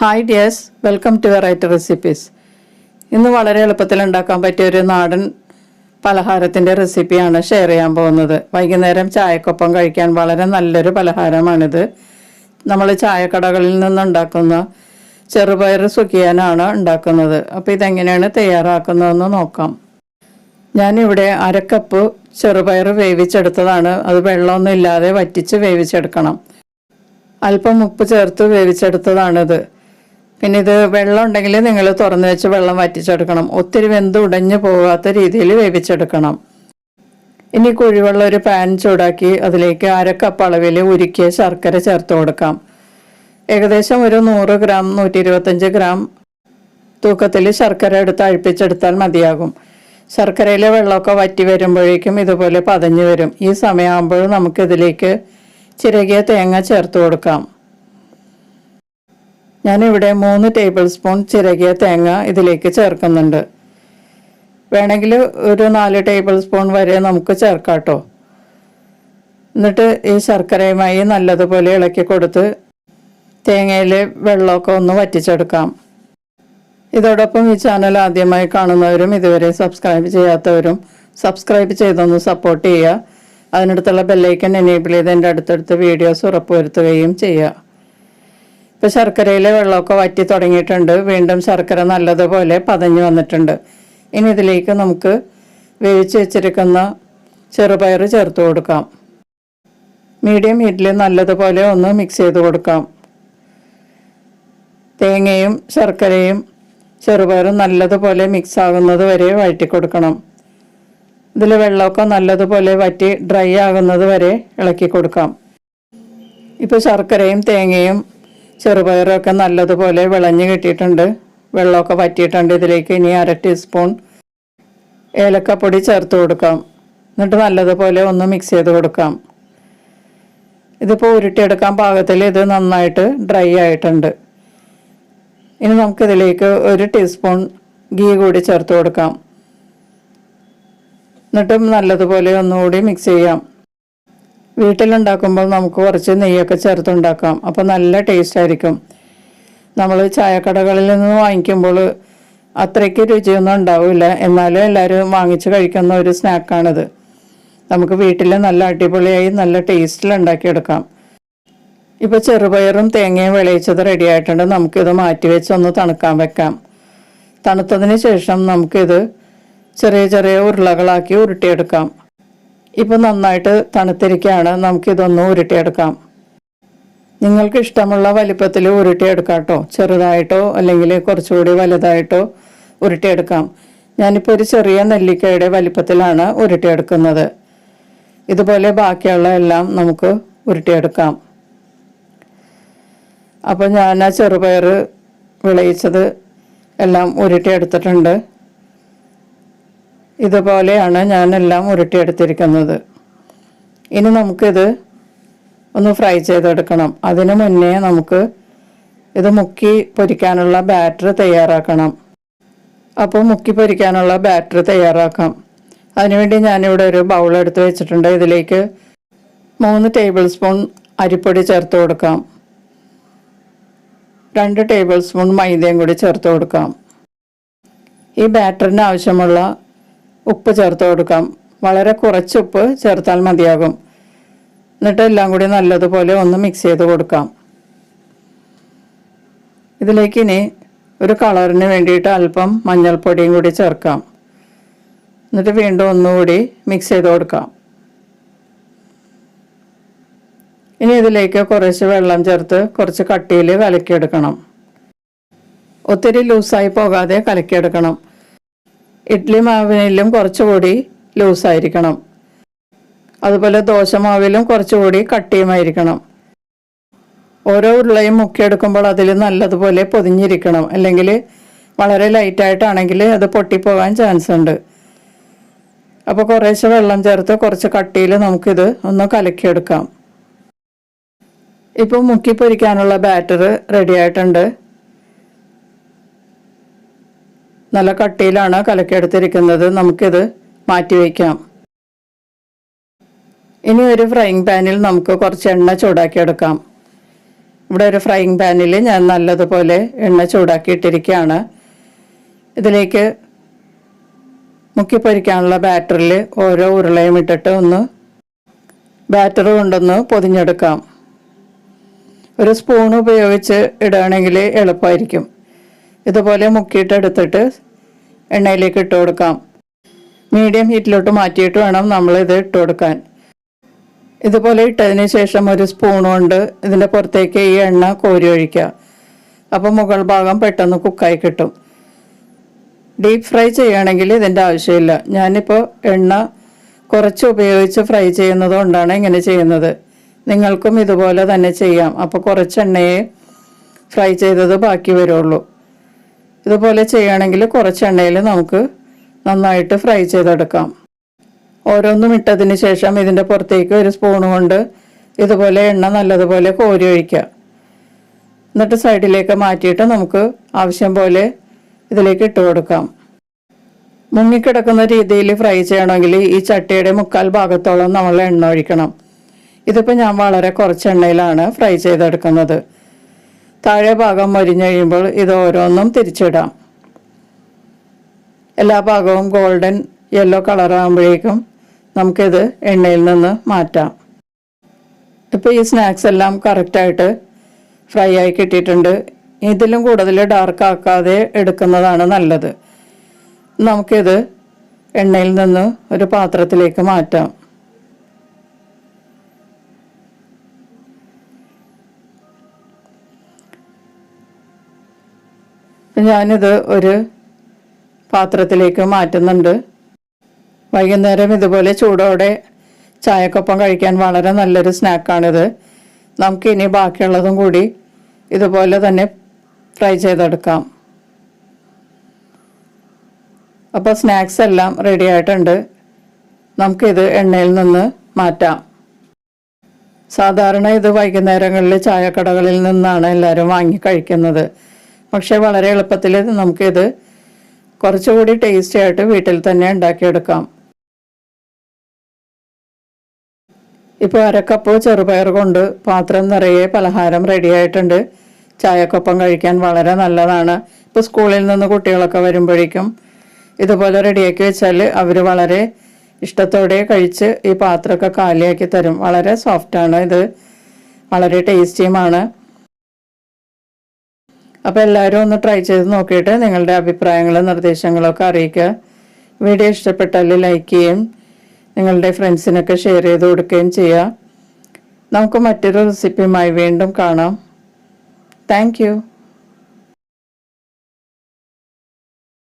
Hi dears welcome to variety recipes ഇന്ന് വളരെ എളുപ്പത്തിൽ ഉണ്ടാക്കാൻ പറ്റിയ ഒരു നാടൻ പലഹാരത്തിന്റെ റെസിപ്പിയാണ് ഷെയർ ചെയ്യാൻ പോകുന്നത്. വൈകുന്നേരം ചായക്കൊപ്പം കഴിക്കാൻ വളരെ നല്ലൊരു പലഹാരമാണിത്. നമ്മൾ ചായക്കടകളിൽ നിന്നുണ്ടാക്കുന്ന ചെറുപയർ സുഖിയാനാണ് ഉണ്ടാക്കുന്നത്. അപ്പോൾ ഇതെങ്ങനെയാണ് തയ്യാറാക്കുന്നതെന്ന് നോക്കാം. ഞാനിവിടെ അരക്കപ്പ് ചെറുപയർ വേവിച്ചെടുത്തതാണ്. അത് വെള്ളമൊന്നും ഇല്ലാതെ വറ്റിച്ച് വേവിച്ചെടുക്കണം. അല്പം ഉപ്പ് ചേർത്ത് വേവിച്ചെടുത്തതാണിത്. പിന്നെ ഇത് വെള്ളം ഉണ്ടെങ്കിൽ നിങ്ങൾ തുറന്നു വെച്ച് വെള്ളം വറ്റിച്ചെടുക്കണം. ഒത്തിരി വെന്ത് ഉടഞ്ഞു പോകാത്ത രീതിയിൽ വേവിച്ചെടുക്കണം. ഇനി കുഴിവെള്ളം ഒരു പാൻ ചൂടാക്കി അതിലേക്ക് അര കപ്പ് അളവിൽ ഉരുക്കിയ ശർക്കര ചേർത്ത് കൊടുക്കാം. ഏകദേശം ഒരു നൂറ് ഗ്രാം നൂറ്റി ഇരുപത്തഞ്ച് ഗ്രാം തൂക്കത്തിൽ ശർക്കര എടുത്ത് അഴിപ്പിച്ചെടുത്താൽ മതിയാകും. ശർക്കരയിലെ വെള്ളമൊക്കെ വറ്റി വരുമ്പോഴേക്കും ഇതുപോലെ പതഞ്ഞു വരും. ഈ സമയമാകുമ്പോൾ നമുക്കിതിലേക്ക് ചിരകിയ തേങ്ങ ചേർത്ത് കൊടുക്കാം. ഞാനിവിടെ മൂന്ന് ടേബിൾ സ്പൂൺ ചിരകിയ തേങ്ങ ഇതിലേക്ക് ചേർക്കുന്നുണ്ട്. വേണമെങ്കിൽ ഒരു നാല് ടേബിൾ സ്പൂൺ വരെ നമുക്ക് ചേർക്കാം കേട്ടോ എന്നിട്ട് ഈ ശർക്കരയുമായി നല്ലതുപോലെ ഇളക്കി കൊടുത്ത് തേങ്ങയിൽ വെള്ളമൊക്കെ ഒന്ന് വറ്റിച്ചെടുക്കാം. ഇതോടൊപ്പം ഈ ചാനൽ ആദ്യമായി കാണുന്നവരും ഇതുവരെ സബ്സ്ക്രൈബ് ചെയ്യാത്തവരും സബ്സ്ക്രൈബ് ചെയ്തൊന്ന് സപ്പോർട്ട് ചെയ്യുക. അതിനടുത്തുള്ള ബെല്ലൈക്കൻ എനേബിൾ ചെയ്ത് എന്റെ അടുത്തടുത്ത് വീഡിയോസ് ഉറപ്പുവരുത്തുകയും ചെയ്യുക. ഇപ്പോൾ ശർക്കരയിലെ വെള്ളമൊക്കെ വറ്റി തുടങ്ങിയിട്ടുണ്ട്. വീണ്ടും ശർക്കര നല്ലതുപോലെ പതഞ്ഞു വന്നിട്ടുണ്ട്. ഇനി ഇതിലേക്ക് നമുക്ക് വേവിച്ച് വെച്ചിരിക്കുന്ന ചെറുപയർ ചേർത്ത് കൊടുക്കാം. മീഡിയം ഹീറ്റിൽ നല്ലതുപോലെ ഒന്ന് മിക്സ് ചെയ്ത് കൊടുക്കാം. തേങ്ങയും ശർക്കരയും ചെറുപയറും നല്ലതുപോലെ മിക്സ് ആകുന്നത് വരെ വഴറ്റി കൊടുക്കണം. ഇതിൽ വെള്ളമൊക്കെ നല്ലതുപോലെ വറ്റി ഡ്രൈ ആകുന്നത് വരെ ഇളക്കി കൊടുക്കാം. ഇപ്പോൾ ശർക്കരയും തേങ്ങയും ചെറുപയറും ഒക്കെ നല്ലതുപോലെ വിളഞ്ഞു കിട്ടിയിട്ടുണ്ട്. വെള്ളമൊക്കെ വറ്റിയിട്ടുണ്ട്. ഇതിലേക്ക് ഇനി അര ടീസ്പൂൺ ഏലക്കപ്പൊടി ചേർത്ത് കൊടുക്കാം. എന്നിട്ട് നല്ലതുപോലെ ഒന്ന് മിക്സ് ചെയ്ത് കൊടുക്കാം. ഇതിപ്പോൾ ഉരുട്ടിയെടുക്കാൻ പാകത്തിൽ ഇത് നന്നായിട്ട് ഡ്രൈ ആയിട്ടുണ്ട്. ഇനി നമുക്കിതിലേക്ക് ഒരു ടീസ്പൂൺ ഗീ കൂടി ചേർത്ത് കൊടുക്കാം. എന്നിട്ടും നല്ലതുപോലെ ഒന്നുകൂടി മിക്സ് ചെയ്യാം. വീട്ടിലുണ്ടാക്കുമ്പോൾ നമുക്ക് കുറച്ച് നെയ്യൊക്കെ ചേർത്തുണ്ടാക്കാം. അപ്പോൾ നല്ല ടേസ്റ്റ് ആയിരിക്കും നമ്മൾ ചായക്കടകളിൽ നിന്ന് വാങ്ങിക്കുമ്പോൾ അത്രയ്ക്ക് രുചിയൊന്നും ഉണ്ടാവില്ല. എന്നാലും എല്ലാവരും വാങ്ങിച്ച് കഴിക്കുന്ന ഒരു സ്നാക്കാണിത്. നമുക്ക് വീട്ടിൽ നല്ല അടിപൊളിയായി നല്ല ടേസ്റ്റിൽ ഉണ്ടാക്കിയെടുക്കാം. ഇപ്പോൾ ചെറുപയറും തേങ്ങയും വിളയിച്ചത് റെഡി ആയിട്ടുണ്ട് നമുക്കിത് മാറ്റി വെച്ച് ഒന്ന് തണുക്കാൻ വെക്കാം. തണുത്തതിന് ശേഷം നമുക്കിത് ചെറിയ ചെറിയ ഉരുളകളാക്കി ഉരുട്ടിയെടുക്കാം. ഇപ്പോൾ നന്നായിട്ട് തണുത്തിരിക്കുകയാണ് നമുക്കിതൊന്ന് ഉരുട്ടിയെടുക്കാം. നിങ്ങൾക്ക് ഇഷ്ടമുള്ള വലിപ്പത്തിൽ ഉരുട്ടിയെടുക്കാം കേട്ടോ ചെറുതായിട്ടോ അല്ലെങ്കിൽ കുറച്ചുകൂടി വലുതായിട്ടോ ഉരുട്ടിയെടുക്കാം. ഞാനിപ്പോൾ ഒരു ചെറിയ നെല്ലിക്കയുടെ വലിപ്പത്തിലാണ് ഉരുട്ടിയെടുക്കുന്നത്. ഇതുപോലെ ബാക്കിയുള്ള എല്ലാം നമുക്ക് ഉരുട്ടിയെടുക്കാം. അപ്പോൾ ഞാൻ ആ ചെറുപയർ വിളയിച്ചത് എല്ലാം ഉരുട്ടിയെടുത്തിട്ടുണ്ട്. ഇതുപോലെയാണ് ഞാനെല്ലാം ഉരുട്ടിയെടുത്തിരിക്കുന്നത്. ഇനി നമുക്കിത് ഒന്ന് ഫ്രൈ ചെയ്തെടുക്കണം. അതിനു മുന്നേ നമുക്ക് ഇത് മുക്കി പൊരിക്കാനുള്ള ബാറ്റർ തയ്യാറാക്കണം. അപ്പോൾ മുക്കി പൊരിക്കാനുള്ള ബാറ്റർ തയ്യാറാക്കാം. അതിനുവേണ്ടി ഞാനിവിടെ ഒരു ബൗൾ എടുത്ത് വെച്ചിട്ടുണ്ട്. ഇതിലേക്ക് മൂന്ന് ടേബിൾ സ്പൂൺ അരിപ്പൊടി ചേർത്ത് കൊടുക്കാം. രണ്ട് ടേബിൾ സ്പൂൺ മൈദയും കൂടി ചേർത്ത് കൊടുക്കാം. ഈ ബാറ്ററിന് ആവശ്യമുള്ള ഉപ്പ് ചേർത്ത് കൊടുക്കാം. വളരെ കുറച്ച് ഉപ്പ് ചേർത്താൽ മതിയാകും. എന്നിട്ട് എല്ലാം കൂടി നല്ലതുപോലെ ഒന്ന് മിക്സ് ചെയ്ത് കൊടുക്കാം. ഇതിലേക്ക് ഇനി ഒരു കളറിന് വേണ്ടിയിട്ട് അല്പം മഞ്ഞൾപ്പൊടിയും കൂടി ചേർക്കാം. എന്നിട്ട് വീണ്ടും ഒന്നുകൂടി മിക്സ് ചെയ്ത് കൊടുക്കാം. ഇനി ഇതിലേക്ക് കുറച്ച് വെള്ളം ചേർത്ത് കുറച്ച് കട്ടിയിൽ കലക്കിയെടുക്കണം. ഒത്തിരി ലൂസായി പോകാതെ കലക്കിയെടുക്കണം. ഇഡ്ഡലി മാവിനെല്ലാം കുറച്ചുകൂടി ലൂസായിരിക്കണം. അതുപോലെ ദോശമാവിലും കുറച്ചുകൂടി കട്ടിയുമായിരിക്കണം. ഓരോ ഉരുളയും മുക്കിയെടുക്കുമ്പോൾ അതിൽ നല്ലതുപോലെ പൊതിഞ്ഞിരിക്കണം. അല്ലെങ്കിൽ വളരെ ലൈറ്റായിട്ടാണെങ്കിൽ അത് പൊട്ടിപ്പോകാൻ ചാൻസ് ഉണ്ട്. അപ്പോൾ കുറേശ്ശെ വെള്ളം ചേർത്ത് കുറച്ച് കട്ടിയിൽ നമുക്കിത് ഒന്ന് കലക്കിയെടുക്കാം. ഇപ്പോൾ മുക്കി പൊരിക്കാനുള്ള ബാറ്റർ റെഡി ആയിട്ടുണ്ട്. നല്ല കട്ടിയിലാണ് കലക്കിയെടുത്തിരിക്കുന്നത്. നമുക്കിത് മാറ്റി വയ്ക്കാം. ഇനി ഒരു ഫ്രൈങ് പാനിൽ നമുക്ക് കുറച്ച് എണ്ണ ചൂടാക്കിയെടുക്കാം. ഇവിടെ ഒരു ഫ്രൈയിങ് പാനിൽ ഞാൻ നല്ലതുപോലെ എണ്ണ ചൂടാക്കിയിട്ടിരിക്കുകയാണ്. ഇതിലേക്ക് മുക്കി പൊരിക്കാനുള്ള ബാറ്ററിൽ ഓരോ ഉരുളയും ഇട്ടിട്ട് ഒന്ന് ബാറ്റർ കൊണ്ടൊന്ന് പൊതിഞ്ഞെടുക്കാം. ഒരു സ്പൂൺ ഉപയോഗിച്ച് ഇടുകയാണെങ്കിൽ എളുപ്പമായിരിക്കും. ഇതുപോലെ മുക്കിയിട്ടെടുത്തിട്ട് എണ്ണയിലേക്ക് ഇട്ട് കൊടുക്കാം. മീഡിയം ഹീറ്റിലോട്ട് മാറ്റിയിട്ട് വേണം നമ്മൾ ഇത് ഇട്ട് കൊടുക്കാൻ. ഇതുപോലെ ഇട്ടതിന് ശേഷം ഒരു സ്പൂൺ കൊണ്ട് ഇതിന്റെ പുറത്തേക്ക് ഈ എണ്ണ കോരി ഒഴിക്കുക. അപ്പോൾ മുകൾ ഭാഗം പെട്ടെന്ന് കുക്കായി കിട്ടും. ഡീപ്പ് ഫ്രൈ ചെയ്യുകയാണെങ്കിൽ ഇതിന്റെ ആവശ്യമില്ല. ഞാനിപ്പോൾ എണ്ണ കുറച്ച് ഉപയോഗിച്ച് ഫ്രൈ ചെയ്യുന്നത് കൊണ്ടാണ് ഇങ്ങനെ ചെയ്യുന്നത്. നിങ്ങൾക്കും ഇതുപോലെ തന്നെ ചെയ്യാം. അപ്പോൾ കുറച്ച് എണ്ണയെ ഫ്രൈ ചെയ്തത് ബാക്കി വരുള്ളൂ. ഇതുപോലെ ചെയ്യുകയാണെങ്കിൽ കുറച്ച് എണ്ണയിൽ നമുക്ക് നന്നായിട്ട് ഫ്രൈ ചെയ്തെടുക്കാം. ഓരോന്നും ഇട്ടതിന് ശേഷം ഇതിന്റെ പുറത്തേക്ക് ഒരു സ്പൂൺ കൊണ്ട് ഇതുപോലെ എണ്ണ നല്ലതുപോലെ കോരി ഒഴിക്കുക എന്നിട്ട് സൈഡിലേക്ക് മാറ്റിയിട്ട് നമുക്ക് ആവശ്യം പോലെ ഇതിലേക്ക് ഇട്ട് കൊടുക്കാം. മുങ്ങിക്കിടക്കുന്ന രീതിയിൽ ഫ്രൈ ചെയ്യണമെങ്കിൽ ഈ ചട്ടിയുടെ മുക്കാൽ ഭാഗത്തോളം നമ്മൾ എണ്ണ ഒഴിക്കണം. ഇതിപ്പോൾ ഞാൻ വളരെ കുറച്ച് എണ്ണയിലാണ് ഫ്രൈ ചെയ്തെടുക്കുന്നത്. താഴെ ഭാഗം മരിഞ്ഞു കഴിയുമ്പോൾ ഇത് ഓരോന്നും തിരിച്ചിടാം. എല്ലാ ഭാഗവും ഗോൾഡൻ യെല്ലോ കളറാകുമ്പോഴേക്കും നമുക്കിത് എണ്ണയിൽ നിന്ന് മാറ്റാം. ഇപ്പോൾ ഈ സ്നാക്സ് എല്ലാം കറക്റ്റായിട്ട് ഫ്രൈ ആയി കിട്ടിയിട്ടുണ്ട്. ഇതിലും കൂടുതൽ ഡാർക്ക് ആക്കാതെ എടുക്കുന്നതാണ് നല്ലത്. നമുക്കിത് എണ്ണയിൽ നിന്ന് ഒരു പാത്രത്തിലേക്ക് മാറ്റാം. ഞാനിത് ഒരു പാത്രത്തിലേക്ക് മാറ്റുന്നുണ്ട്. വൈകുന്നേരം ഇതുപോലെ ചൂടോടെ ചായക്കൊപ്പം കഴിക്കാൻ വളരെ നല്ലൊരു സ്നാക്കാണിത്. നമുക്ക് ഇനി ബാക്കിയുള്ളതും കൂടി ഇതുപോലെ തന്നെ ഫ്രൈ ചെയ്തെടുക്കാം. അപ്പോൾ സ്നാക്സ് എല്ലാം റെഡി ആയിട്ടുണ്ട്. നമുക്കിത് എണ്ണയിൽ നിന്ന് മാറ്റാം. സാധാരണ ഇത് വൈകുന്നേരങ്ങളിൽ ചായക്കടകളിൽ നിന്നാണ് എല്ലാവരും വാങ്ങി കഴിക്കുന്നത്. പക്ഷേ വളരെ എളുപ്പത്തിൽ നമുക്കിത് കുറച്ചുകൂടി ടേസ്റ്റി ആയിട്ട് വീട്ടിൽ തന്നെ ഉണ്ടാക്കിയെടുക്കാം. ഇപ്പോൾ അരക്കപ്പ് ചെറുപയർ കൊണ്ട് പാത്രം നിറയെ പലഹാരം റെഡിയായിട്ടുണ്ട് ചായക്കൊപ്പം കഴിക്കാൻ വളരെ നല്ലതാണ്. ഇപ്പോൾ സ്കൂളിൽ നിന്ന് കുട്ടികളൊക്കെ വരുമ്പോഴേക്കും ഇതുപോലെ റെഡിയാക്കി വെച്ചാൽ അവർ വളരെ ഇഷ്ടത്തോടെ കഴിച്ച് ഈ പാത്രമൊക്കെ കാലിയാക്കി തരും. വളരെ സോഫ്റ്റാണ് ഇത്. വളരെ ടേസ്റ്റിയുമാണ് അപ്പോൾ എല്ലാവരും ഒന്ന് ട്രൈ ചെയ്ത് നോക്കിയിട്ട് നിങ്ങളുടെ അഭിപ്രായങ്ങളും നിർദ്ദേശങ്ങളൊക്കെ അറിയിക്കുക. വീഡിയോ ഇഷ്ടപ്പെട്ടാൽ ലൈക്ക് ചെയ്യും നിങ്ങളുടെ ഫ്രണ്ട്സിനൊക്കെ ഷെയർ ചെയ്ത് കൊടുക്കുകയും ചെയ്യുക. നമുക്ക് മറ്റൊരു റെസിപ്പിയുമായി വീണ്ടും കാണാം. താങ്ക്